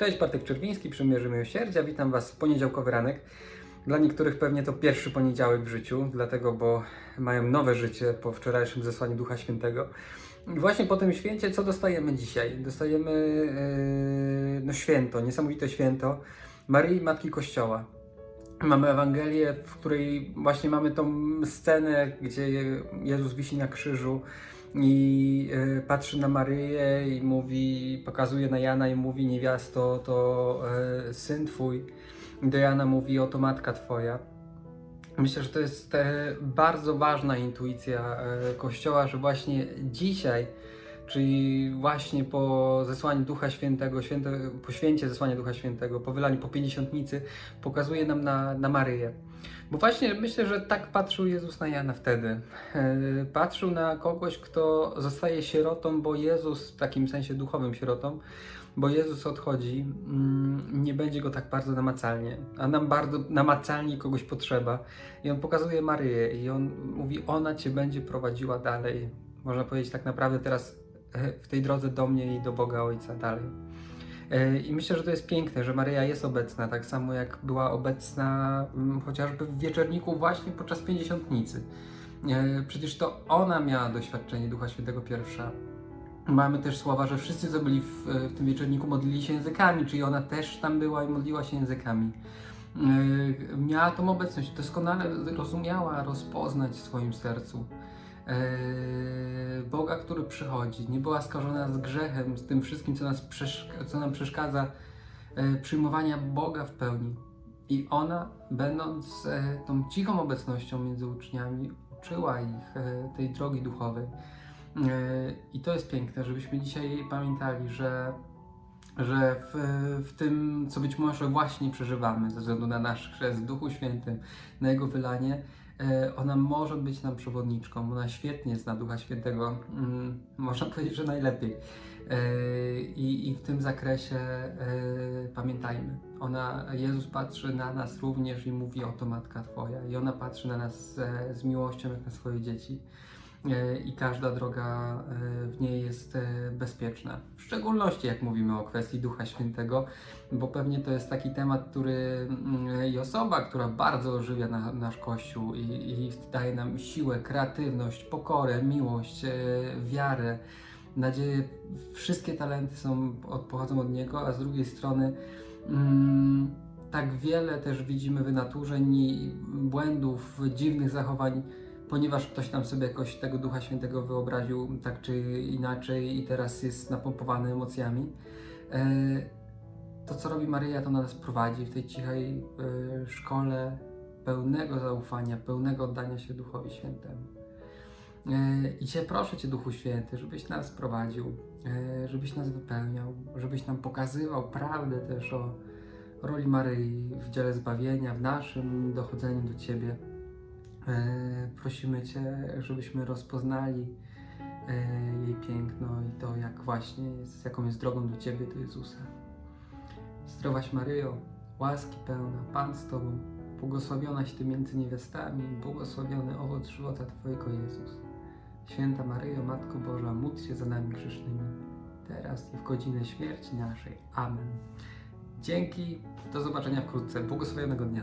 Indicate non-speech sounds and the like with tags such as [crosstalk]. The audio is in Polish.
Cześć, Bartek Czerwiński, Przymierzy Miłosierdzia. Witam Was w poniedziałkowy ranek. Dla niektórych pewnie to pierwszy poniedziałek w życiu, dlatego, bo mają nowe życie po wczorajszym zesłaniu Ducha Świętego. I właśnie po tym święcie, co dostajemy dzisiaj? Dostajemy yy, no, święto, niesamowite święto Maryi Matki Kościoła. Mamy Ewangelię, w której właśnie mamy tą scenę, gdzie Jezus wisi na krzyżu i e, patrzy na Maryję i mówi, pokazuje na Jana i mówi niewiasto, to e, syn twój. Do Jana mówi, oto matka twoja. Myślę, że to jest e, bardzo ważna intuicja Kościoła, że właśnie dzisiaj, czyli właśnie po zesłaniu Ducha Świętego, święte, po święcie zesłania Ducha Świętego, po wylaniu po pięćdziesiątnicy, pokazuje nam na, na Maryję. Bo właśnie myślę, że tak patrzył Jezus na Jana wtedy. E, Patrzył na kogoś, kto zostaje sierotą, bo Jezus, w takim sensie duchowym sierotą, bo Jezus odchodzi, mm, nie będzie go tak bardzo namacalnie, a nam bardzo namacalnie kogoś potrzeba. I on pokazuje Maryję i on mówi, ona cię będzie prowadziła dalej. Można powiedzieć tak naprawdę teraz w tej drodze do mnie i do Boga Ojca dalej. E, I myślę, że to jest piękne, że Maryja jest obecna, tak samo jak była obecna mm, chociażby w wieczorniku właśnie podczas pięćdziesiątnicy. E, Przecież to ona miała doświadczenie Ducha Świętego pierwsza. Mamy też słowa, że wszyscy, co byli w, w tym wieczorniku, modlili się językami, czyli ona też tam była i modliła się językami. E, Miała tą obecność, doskonale rozumiała rozpoznać w swoim sercu e, Boga, który przychodzi. Nie była skażona z grzechem, z tym wszystkim, co, nas co nam przeszkadza e, przyjmowania Boga w pełni. I ona, będąc e, tą cichą obecnością między uczniami, uczyła ich tej drogi duchowej. I to jest piękne, żebyśmy dzisiaj pamiętali, że, że w, w tym, co być może właśnie przeżywamy ze względu na nasz chrzest w Duchu Świętym, na Jego wylanie, ona może być nam przewodniczką. Ona świetnie zna Ducha Świętego, mm, można [laughs] powiedzieć, że najlepiej. E, I, I w tym zakresie e, pamiętajmy, ona, Jezus patrzy na nas również i mówi, oto Matka Twoja. I ona patrzy na nas e, z miłością, jak na swoje dzieci. E, I każda droga e, w niej jest e, bezpieczna. W szczególności jak mówimy o kwestii Ducha Świętego, bo pewnie to jest taki temat, który mm, i osoba, która bardzo ożywia na, nasz Kościół i, i daje nam siłę, kreatywność, pokorę, miłość, wiarę, nadzieję. Wszystkie talenty są, od, pochodzą od Niego, a z drugiej strony mm, tak wiele też widzimy wynaturzeń i błędów, dziwnych zachowań, ponieważ ktoś tam sobie jakoś tego Ducha Świętego wyobraził tak czy inaczej i teraz jest napompowany emocjami. E, To, co robi Maryja, to nas prowadzi w tej cichej e, szkole pełnego zaufania, pełnego oddania się Duchowi Świętemu. E, I Cię proszę Cię, Duchu Święty, żebyś nas prowadził, żebyś nas wypełniał, żebyś nam pokazywał prawdę też o roli Maryi w dziele zbawienia, w naszym dochodzeniu do Ciebie. E, Prosimy Cię, żebyśmy rozpoznali e, jej piękno i to, jak właśnie jest, jaką jest drogą do Ciebie, do Jezusa. Zdrowaś Maryjo, łaski pełna, Pan z Tobą, błogosławionaś Ty między niewiastami, błogosławiony owoc żywota Twojego Jezus. Święta Maryjo, Matko Boża, módl się za nami grzesznymi, teraz i w godzinę śmierci naszej. Amen. Dzięki, do zobaczenia wkrótce. Błogosławionego dnia.